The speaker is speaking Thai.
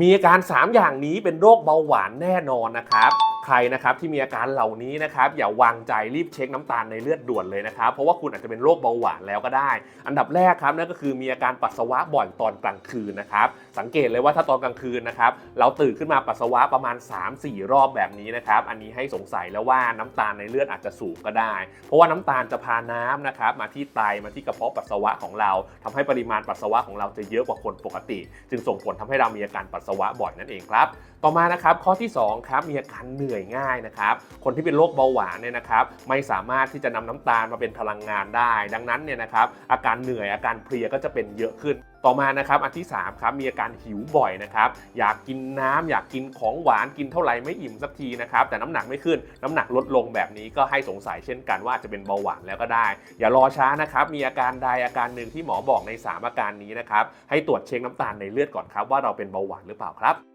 มีอาการ 3 อย่างนี้เป็นโรคเบาหวานแน่นอนนะครับ ใครนะครับที่มีอาการเหล่านี้นะครับอย่าวางใจรีบเช็คน้ำตาลในเลือดด่วนเลยนะครับเพราะว่าคุณอาจจะเป็นโรคเบาหวานแล้วก็ได้ อันดับแรกครับนั่นก็คือมีอาการปัสสาวะบ่อยตอนกลางคืนนะครับสังเกตเลยว่าถ้าตอนกลางคืนนะครับเราตื่นขึ้นมาปัสสาวะประมาณ 3-4 รอบแบบนี้นะครับอันนี้ให้สงสัยแล้วว่าน้ำตาลในเลือดอาจจะสูงก็ได้ เพราะว่าน้ำตาลจะพาน้ำนะครับมาที่ไตมาที่กระเพาะปัสสาวะของเราทำให้ปริมาณปัสสาวะของเราจะเยอะกว่าคนปกติ จึงส่งผลทำให้เรามีอาการปัสสาวะบ่อยนั่นเองครับต่อมานะครับข้อที่2ครับมีอาการเหนื่อยง่ายนะครับ คนที่เป็นโรคเบาหวานเนี่ยนะครับไม่สามารถที่จะนำน้ำตาลมาเป็นพลังงานได้ ดังนั้นเนี่ยนะครับอาการเหนื่อยอาการเพลียก็จะเป็นเยอะขึ้นต่อมานะครับอันที่3ครับมีอาการหิวบ่อยนะครับอยากกินน้ำอยากกินของหวานกินเท่าไหร่ไม่อิ่มสักทีนะครับแต่น้ำหนักไม่ขึ้น น้ำหนักลดลงแบบนี้ก็ให้สงสัยเช่นกันว่าอาจจะเป็นเบาหวานแล้วก็ได้ อย่ารอช้านะครับมีอาการใดอาการหนึ่งที่หมอบอกใน 3 อาการนี้นะครับให้ตรวจเช็คน้ำตาลในเลือดก่อนครับว่าเราเป็นเบาหวานหรือเปล่าครับ